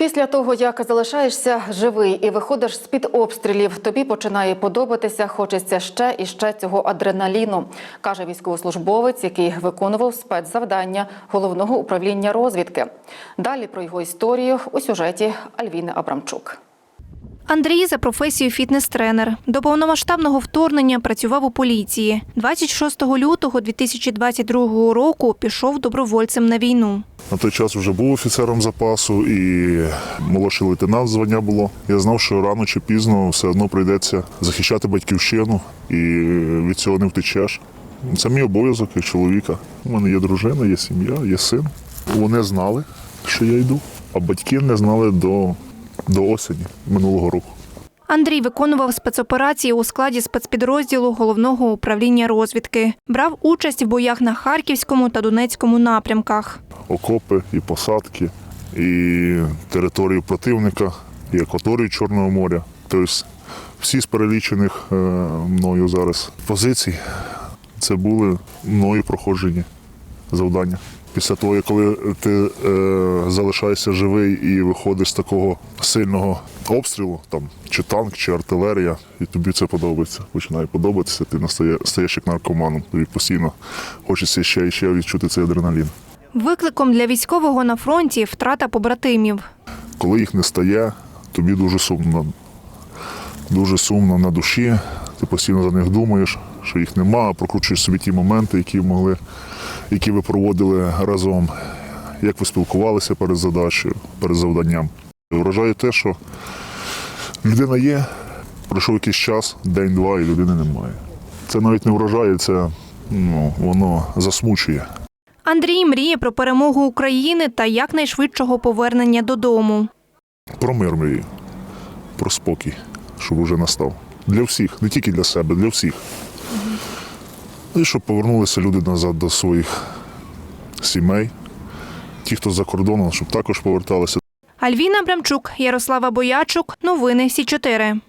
Після того, як залишаєшся живий і виходиш з-під обстрілів, тобі починає подобатися, хочеться ще і ще цього адреналіну, каже військовослужбовець, який виконував спецзавдання головного управління розвідки. Далі про його історію у сюжеті Альвіни Абрамчук. Андрій за професією фітнес-тренер. До повномасштабного вторгнення працював у поліції. 26 лютого 2022 року пішов добровольцем на війну. На той час вже був офіцером запасу і молодший лейтенант звання було. Я знав, що рано чи пізно все одно прийдеться захищати батьківщину і від цього не втечеш. Це мій обов'язок як чоловіка. У мене є дружина, є сім'я, є син. Вони знали, що я йду, а батьки не знали до, до осені минулого року. Андрій виконував спецоперації у складі спецпідрозділу головного управління розвідки. Брав участь в боях на Харківському та Донецькому напрямках. окопи, і посадки, і територію противника, і акваторію Чорного моря. Тобто всі з перелічених е, мною зараз позицій це були мною проходжені завдання. Після того, коли ти е, залишаєшся живий і виходиш з такого сильного обстрілу, там чи танк, чи артилерія, і тобі це подобається. Починає подобатися, ти настає, стаєш як наркоманом. Тобі постійно хочеться ще і ще відчути цей адреналін. Викликом для військового на фронті втрата побратимів. коли їх не стає, тобі дуже сумно. Дуже сумно на душі. Ти постійно за них думаєш, що їх нема, прокручуєш собі ті моменти, які могли, які ви проводили разом, як ви спілкувалися перед задачею, перед завданням. Вражає те, що людина є, пройшов якийсь час, день-два, і людини немає. Це навіть не вражає, це ну, воно засмучує. Андрій мріє про перемогу України та якнайшвидшого повернення додому. Про мир мрію, про спокій, щоб уже настав. Для всіх, не тільки для себе, для всіх. І щоб повернулися люди назад до своїх сімей. Ті, хто за кордоном, щоб також поверталися. Альвіна Брамчук, Ярослава Боячук. Новини Сі 4